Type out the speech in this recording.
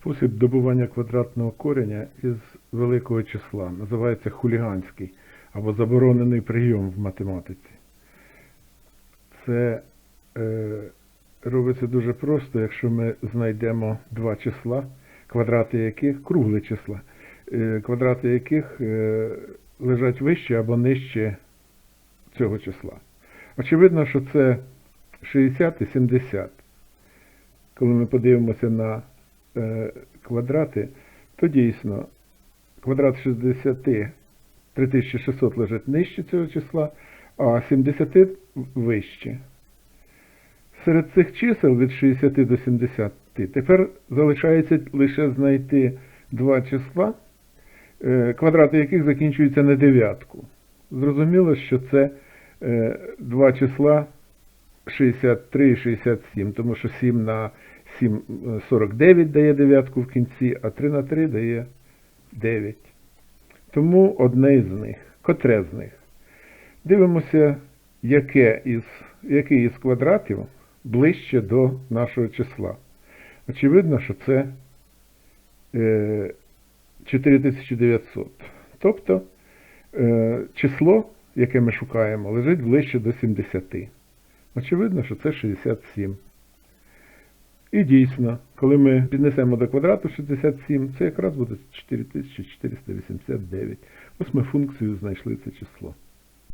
Спосіб добування квадратного кореня із великого числа називається хуліганський або заборонений прийом в математиці. Це е, робиться дуже просто, якщо ми знайдемо два числа, квадрати яких, круглі числа, е, квадрати яких е, лежать вище або нижче цього числа. Очевидно, що це 60 і 70. Коли ми подивимося на квадрати, то дійсно квадрат 60 3600 лежить нижче цього числа, а 70 вище. Серед цих чисел від 60 до 70 тепер залишається лише знайти два числа, е, квадрати яких закінчуються на дев'ятку. Зрозуміло, що це е, два числа 63 і 67, тому що 7 на 7 е, 49 дає дев'ятку в кінці, а 3 на 3 дає 9. Тому одне із них. Котре з них? Дивимося, яке із, який із квадратів ближче до нашого числа. Очевидно, що це е, 4900. Тобто е, число, яке ми шукаємо, лежить ближче до 70. Очевидно, що це 67. І дійсно, коли ми піднесемо до квадрату 67, це якраз буде 4489. Ось ми функцію знайшли це число.